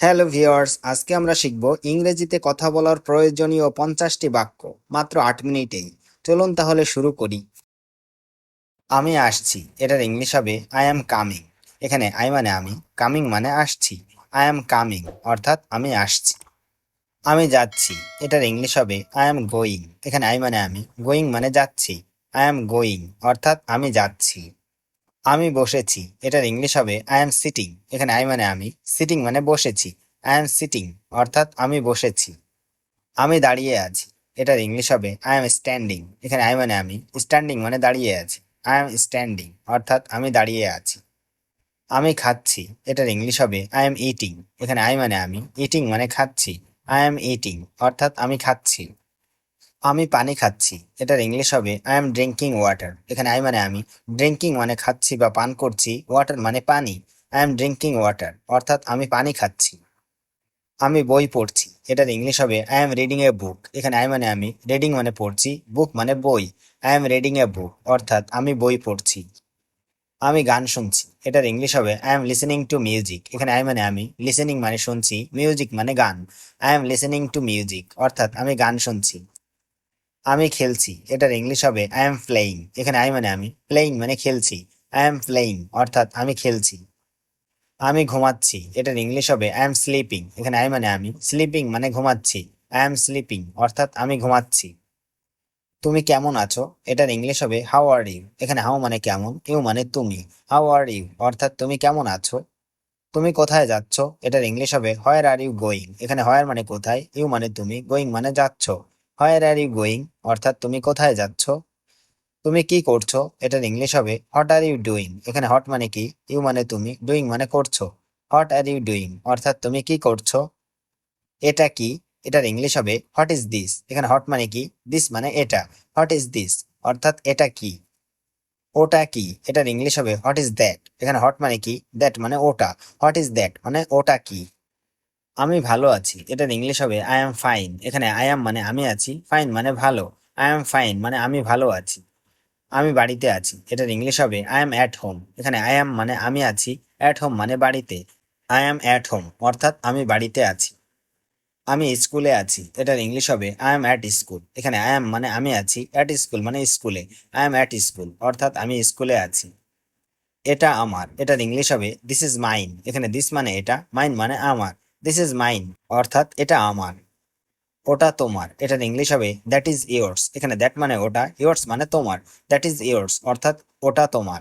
Hello viewers আজকে আমরা শিখব ইংরেজিতে কথা বলার প্রয়োজনীয় পঞ্চাশটি বাক্য, মাত্র আট মিনিটেই। চলুন তাহলে শুরু করি। আমি আসছি, এটার ইংলিশ হবে আই অ্যাম কামিং এখানে আই মানে আমি কামিং মানে আসছি আই অ্যাম কামিং অর্থাৎ আমি আসছি। আমি যাচ্ছি, এটার ইংলিশ হবে আই অ্যাম গোয়িং এখানে আই মানে আমি গোয়িং মানে যাচ্ছি আই অ্যাম গোয়িং অর্থাৎ আমি যাচ্ছি। আমি বসেছি। এটার ইংলিশ হবে আই এম সিটিং এখানে আই মানে আমি। সিটিং মানে বসেছি। আই এম সিটিং অর্থাৎ আমি বসেছি। আমি দাঁড়িয়ে আছি। এটার ইংলিশ হবে আই এম স্ট্যান্ডিং এখানে আই মানে আমি। স্ট্যান্ডিং মানে দাঁড়িয়ে আছি। আই এম স্ট্যান্ডিং অর্থাৎ আমি দাঁড়িয়ে আছি। আমি খাচ্ছি। এটার ইংলিশ হবে আই এম ইটিং এখানে আই মানে আমি। ইটিং মানে খাচ্ছি। আই এম ইটিং অর্থাৎ আমি খাচ্ছি। আমি পানি খাচ্ছি। এটার ইংলিশ হবে আই এম ড্রিঙ্কিং ওয়াটার এখানে আই মানে আমি। ড্রিঙ্কিং মানে খাচ্ছি বা পান করছি। ওয়াটার মানে পানি। আই এম ড্রিঙ্কিং ওয়াটার অর্থাৎ আমি পানি খাচ্ছি। আমি বই পড়ছি। এটার ইংলিশ হবে I am reading a book এখানে আই মানে আমি রিডিং মানে পড়ছি। বুক মানে বই। I am reading a book অর্থাৎ আমি বই পড়ছি। আমি গান শুনছি। এটার ইংলিশ হবে I am listening to music এখানে আই মানে আমি লিসেনিং মানে শুনছি। মিউজিক মানে গান। I am listening to music অর্থাৎ আমি গান শুনছি। আমি খেলছি। এটার ইংলিশ হবে আই এম প্লেয়িং এখানে আই মানে আমি। প্লেয়িং মানে খেলছি। আই এম প্লেয়িং অর্থাৎ আমি খেলছি। আমি ঘুমাচ্ছি। এটার ইংলিশ হবে আই এম স্লিপিং এখানে আই মানে আমি। স্লিপিং মানে ঘুমাচ্ছি। আই এম স্লিপিং অর্থাৎ আমি ঘুমাচ্ছি। তুমি কেমন আছো? এটার ইংলিশ হবে হাউ আর ইউ এখানে হাউ মানে কেমন ইউ মানে তুমি। হাউ আর ইউ অর্থাৎ তুমি কেমন আছো? তুমি কোথায় যাচ্ছ? এটার ইংলিশ হবে হোয়ার আর ইউ গোয়িং এখানে হোয়ার মানে কোথায় ইউ মানে তুমি। গোয়িং মানে যাচ্ছ। হোয়ার আর ইউ গোয়িং অর্থাৎ তুমি কোথায় যাচ্ছ? তুমি কি করছ? এটার ইংলিশ হবে হট আর ইউ ডুইং এখানে হট মানে কি? ইউ মানে তুমি ডুইং মানে করছ। হট আর ইউ ডুইং অর্থাৎ তুমি কি করছ? এটা কি? এটার ইংলিশ হবে হোয়াট ইজ দিস এখানে হট মানে কি? দিস মানে এটা। হোয়াট ইজ দিস অর্থাৎ এটা কি? ওটা কি? এটার ইংলিশ হবে হোয়াট ইজ দ্যাট এখানে হট মানে কি? দ্যাট মানে ওটা। হোয়াট ইজ দ্যাট মানে ওটা কি? আমি ভালো আছি। এটার ইংলিশ হবে আই এম ফাইন এখানে আই এম মানে আমি আছি ফাইন মানে ভালো আই এম ফাইন মানে আমি ভালো আছি, আমি বাড়িতে আছি। এটার ইংলিশ হবে আই এম অ্যাট হোম এখানে আই এম মানে আমি আছি অ্যাট হোম মানে বাড়িতে আই এম অ্যাট হোম অর্থাৎ আমি বাড়িতে আছি, আমি স্কুলে আছি। এটার ইংলিশ হবে আই এম অ্যাট স্কুল এখানে আই এম মানে আমি আছি অ্যাট স্কুল মানে স্কুলে আই এম অ্যাট স্কুল অর্থাৎ আমি স্কুলে আছি। এটা আমার এটার ইংলিশ হবে দিস ইজ মাইন এখানে দিস মানে এটা মাইন মানে আমার। দিস ইজ মাইন অর্থাৎ এটা আমার। ওটা তোমার। এটার ইংলিশ হবে দ্যাট ইজ ইয়োর্স এখানে দ্যাট মানে ওটা ইয়োর্স মানে তোমার। দ্যাট ইজ ইয়োর্স অর্থাৎ ওটা তোমার।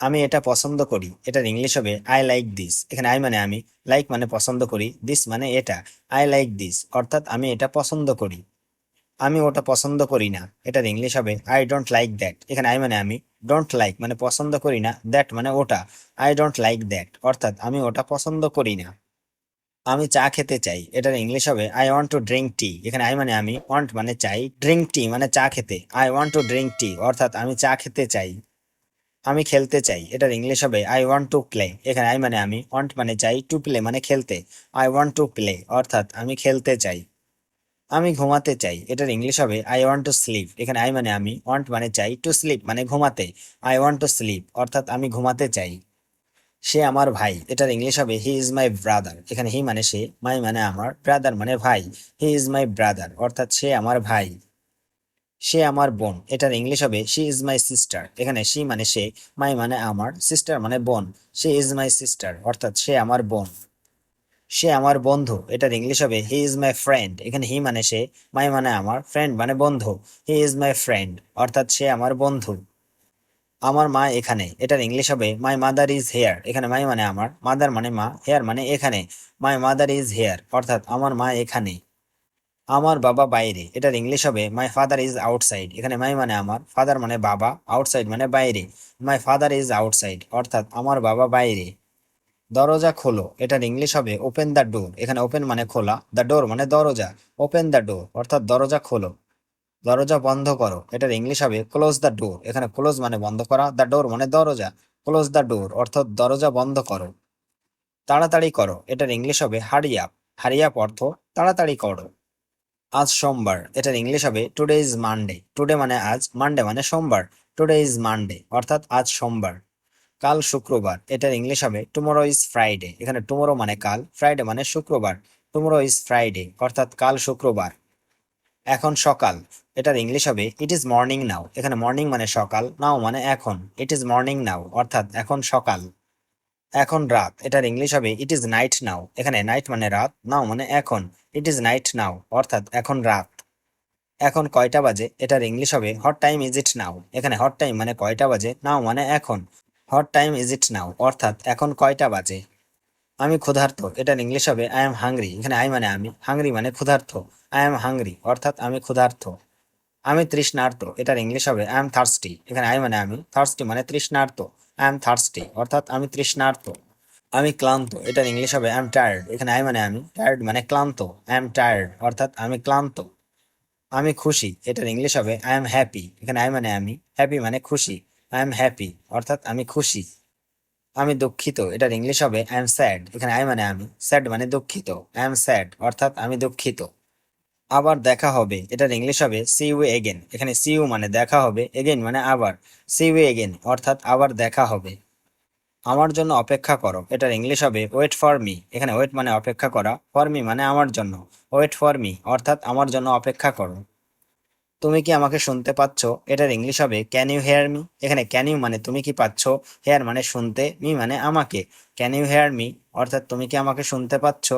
আমি এটা পছন্দ করি। এটার ইংলিশ হবে আই লাইক দিস এখানে আই মানে আমি লাইক মানে পছন্দ করি। দিস মানে এটা আই লাইক দিস অর্থাৎ আমি এটা পছন্দ করি। আমি ওটা পছন্দ করি না। এটার ইংলিশ হবে আই ডোন্ট লাইক দ্যাট এখানে আই মানে আমি ডোন্ট লাইক মানে পছন্দ করি না। দ্যাট মানে ওটা আই ডোন্ট লাইক দ্যাট অর্থাৎ আমি ওটা পছন্দ করি না। আমি চা খেতে চাই। এটার ইংলিশ হবে I want to drink tea এখানে আই মানে আমি ওয়ান্ট মানে চাই ড্রিঙ্ক টি মানে চা খেতে। I want to drink tea অর্থাৎ আমি চা খেতে চাই, আমি খেলতে চাই। এটার ইংলিশ হবে আই ওয়ান্ট টু প্লে এখানে আই মানে আমি ওয়ান্ট মানে চাই টু প্লে মানে খেলতে। আই ওয়ান্ট টু প্লে অর্থাৎ আমি খেলতে চাই, আমি ঘুমাতে চাই। এটার ইংলিশ হবে আই ওয়ান্ট টু স্লিপ এখানে আই মানে আমি ওয়ান্ট মানে চাই টু স্লিপ মানে ঘুমাতে। আই ওয়ান্ট টু স্লিপ অর্থাৎ আমি ঘুমাতে চাই। সে আমার ভাই। এটার ইংলিশ হবে হি ইজ মাই ব্রাদার এখানে হি মানে সে মাই মানে আমার ব্রাদার মানে ভাই। হি ইজ মাই ব্রাদার অর্থাৎ সে আমার ভাই। সে আমার বোন। এটার ইংলিশ হবে শি ইজ মাই সিস্টার এখানে শি মানে সে মাই মানে আমার সিস্টার মানে বোন। সে ইজ মাই সিস্টার অর্থাৎ সে আমার বোন। সে আমার বন্ধু। এটার ইংলিশ হবে হি ইজ মাই ফ্রেন্ড এখানে হি মানে সে মাই মানে আমার ফ্রেন্ড মানে বন্ধু। হি ইজ মাই ফ্রেন্ড অর্থাৎ সে আমার বন্ধু। আমার মা এখানে। এটার ইংলিশ হবে মাই মাদার ইজ হেয়ার এখানে মাই মানে আমার মাদার মানে মা হেয়ার মানে এখানে মাই মাদার ইজ হেয়ার অর্থাৎ আমার মা এখানে, আমার বাবা বাইরে। এটার ইংলিশ হবে মাই ফাদার ইজ আউটসাইড এখানে মাই মানে আমার ফাদার মানে বাবা আউটসাইড মানে বাইরে মাই ফাদার ইজ আউটসাইড অর্থাৎ আমার বাবা বাইরে। দরজা খোলো, এটার ইংলিশ হবে ওপেন দ্য ডোর এখানে ওপেন মানে খোলা দ্য ডোর মানে দরজা ওপেন দ্য ডোর অর্থাৎ দরজা খোলো। দরজা বন্ধ করো। এটার ইংলিশ হবে ক্লোজ দ্য ডোর এখানে ক্লোজ মানে বন্ধ করা। দ্য ডোর মানে দরজা। ক্লোজ দ্য ডোর অর্থাৎ দরজা বন্ধ করো। তাড়াতাড়ি করো। এটার ইংলিশ হবে হারি আপ হারি আপ অর্থ তাড়াতাড়ি করো। আজ সোমবার। এটার ইংলিশ হবে টুডে ইজ মানডে টুডে মানে আজ মানডে মানে সোমবার। টুডে ইজ মানডে অর্থাৎ আজ সোমবার। কাল শুক্রবার। এটার ইংলিশ হবে টুমোরো ইজ ফ্রাইডে এখানে টুমোরো মানে কাল ফ্রাইডে মানে শুক্রবার। টুমোরো ইজ ফ্রাইডে অর্থাৎ কাল শুক্রবার। এখন সকাল। এটার ইংলিশ হবে ইট ইজ মর্নিং নাও এখানে মর্নিং মানে সকাল নাও মানে এখন। ইট ইজ মর্নিং নাও অর্থাৎ এখন সকাল, এখন রাত। এটার ইংলিশ হবে ইট ইজ নাইট নাও এখানে নাইট মানে রাত নাও মানে এখন। ইট ইজ নাইট নাও অর্থাৎ এখন রাত। এখন কয়টা বাজে? এটার ইংলিশ হবে what time is it now এখানে হট টাইম মানে কয়টা বাজে? নাও মানে এখন। What time is it now অর্থাৎ এখন কয়টা বাজে? আমি ক্ষুধার্ত। এটার ইংলিশ হবে আই এম হাংরি এখানে আই মানে আমি। হাংরি মানে ক্ষুধার্ত। আই এম হাংরি অর্থাৎ আমি ক্ষুধার্ত। আমি তৃষ্ণার্ত, এটার ইংলিশ হবে আই এম থার্সটি এখানে আই মানে আমি থার্সটি মানে তৃষ্ণার্ত আই এম থার্সটি অর্থাৎ আমি তৃষ্ণার্ত, আমি ক্লান্ত, এটার ইংলিশ হবে আই এম টায়ার্ড এখানে আই মানে আমি টায়ার্ড মানে ক্লান্ত আই এম টায়ার্ড অর্থাৎ আমি ক্লান্ত, আমি খুশি, এটার ইংলিশ হবে আই এম হ্যাপি এখানে আই মানে আমি হ্যাপি মানে খুশি আই এম হ্যাপি অর্থাৎ আমি খুশি, আমি দুঃখিত, এটার ইংলিশ হবে আই এম স্যাড এখানে আই মানে আমি স্যাড মানে দুঃখিত আই এম স্যাড অর্থাৎ আমি দুঃখিত। আবার দেখা হবে। এটার ইংলিশ হবে সি ইউ এগেন এখানে সি ইউ মানে দেখা হবে এগেন মানে আবার। সি ইউ এগেন অর্থাৎ আবার দেখা হবে। আমার জন্য অপেক্ষা করো। এটার ইংলিশ হবে ওয়েট ফর মি এখানে ওয়েট মানে অপেক্ষা করা ফর মি মানে আমার জন্য। ওয়েট ফর মি অর্থাৎ আমার জন্য অপেক্ষা করো। তুমি কি আমাকে শুনতে পাচ্ছ? এটার ইংলিশ হবে ক্যান ইউ হেয়ার মি এখানে ক্যান ইউ মানে তুমি কি পাচ্ছ? হেয়ার মানে শুনতে মি মানে আমাকে। ক্যান ইউ হেয়ার মি অর্থাৎ তুমি কি আমাকে শুনতে পাচ্ছ?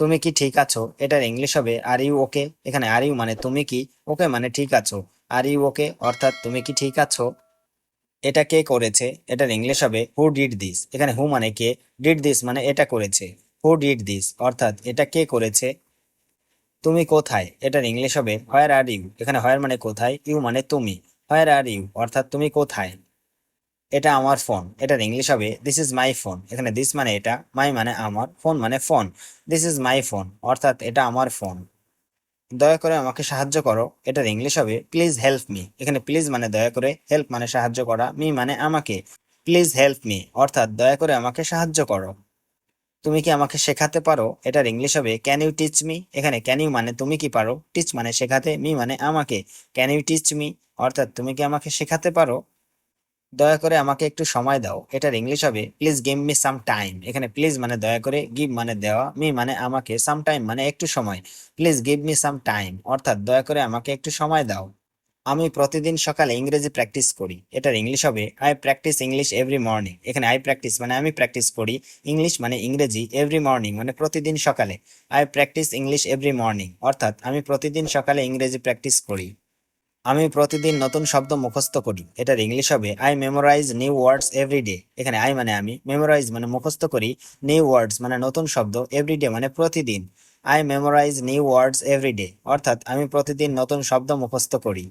তুমি কি ঠিক আছো? এটার ইংলিশ হবে। আর ইউ ওকে এখানে আর ইউ মানে তুমি কি ওকে মানে ঠিক আছো। আর ইউ ওকে অর্থাৎ তুমি কি ঠিক আছো? এটা কে করেছে? এটার ইংলিশ হবে হু ডিড দিস এখানে হু মানে কে? ডিড দিস মানে এটা করেছে। হু ডিড দিস অর্থাৎ এটা কে করেছে? তুমি কোথায়? এটার ইংলিশ হবে হোয়ার আর ইউ এখানে হোয়ার মানে কোথায়? ইউ মানে তুমি। হোয়ার আর ইউ অর্থাৎ তুমি কোথায়? এটা আমার ফোন, এটার ইংলিশ হবে দিস ইজ মাই ফোন এখানে দিস মানে এটা মাই মানে আমার ফোন মানে phone this is my phone অর্থাৎ এটা আমার ফোন। দয়া করে আমাকে সাহায্য করো, এটার ইংলিশ হবে প্লিজ হেল্প মি এখানে প্লিজ মানে দয়া করে হেল্প মানে সাহায্য করা মি মানে আমাকে প্লিজ হেল্প মি অর্থাৎ দয়া করে আমাকে সাহায্য করো। তুমি কি আমাকে শেখাতে পারো? এটার ইংলিশ হবে ক্যান ইউ টিচ মি এখানে ক্যান ইউ মানে তুমি কি পারো? টিচ মানে শেখাতে মি মানে আমাকে ক্যান ইউ টিচ মি অর্থাৎ তুমি কি আমাকে শেখাতে পারো? দয়া করে আমাকে একটু সময় দাও। এটার ইংলিশ হবে please give me some time এখানে প্লিজ মানে দয়া করে গিভ মানে দেওয়া মি মানে আমাকে সাম টাইম মানে একটু সময়। Please give me some time অর্থাৎ দয়া করে আমাকে একটু সময় দাও। আমি প্রতিদিন সকালে ইংরেজি প্র্যাকটিস করি। এটার ইংলিশ হবে I practise English every morning এখানে আই প্র্যাকটিস মানে আমি প্র্যাকটিস করি ইংলিশ মানে ইংরেজি এভরি মর্নিং মানে প্রতিদিন সকালে। I practise English every morning অর্থাৎ আমি প্রতিদিন সকালে ইংরেজি প্র্যাকটিস করি। আমি প্রতিদিন নতুন শব্দ মুখস্থ করি। এটার ইংলিশ হবে I memorise new words every day এখানে আই মানে আমি মেমোরাইজ মানে মুখস্থ করি নিউ ওয়ার্ডস মানে নতুন শব্দ এভরি ডে মানে প্রতিদিন। I memorise new words every day অর্থাৎ আমি প্রতিদিন নতুন শব্দ মুখস্থ করি।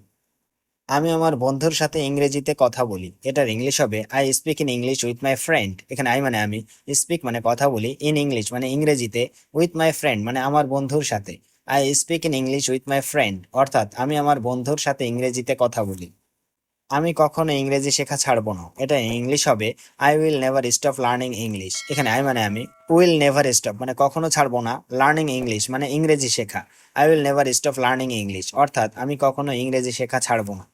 আমি আমার বন্ধুর সাথে ইংরেজিতে কথা বলি। এটার ইংলিশ হবে I speak in English with my friend এখানে আই মানে আমি স্পিক মানে কথা বলি ইন ইংলিশ মানে ইংরেজিতে উইথ মাই ফ্রেন্ড মানে আমার বন্ধুর সাথে। I speak in English with my friend অর্থাৎ, আমি আমার বন্ধুর সাথে ইংরেজিতে কথা বলি। আমি কখনো ইংরেজি শেখা ছাড়বো না। এটা ইংলিশ হবে। I will never stop learning English এখানে আই মানে আমি উইল নেভার স্টপ মানে কখনো ছাড়বো না। লার্নিং ইংলিশ মানে ইংরেজি শেখা। I will never stop learning English অর্থাৎ, আমি কখনো ইংরেজি শেখা ছাড়বো না।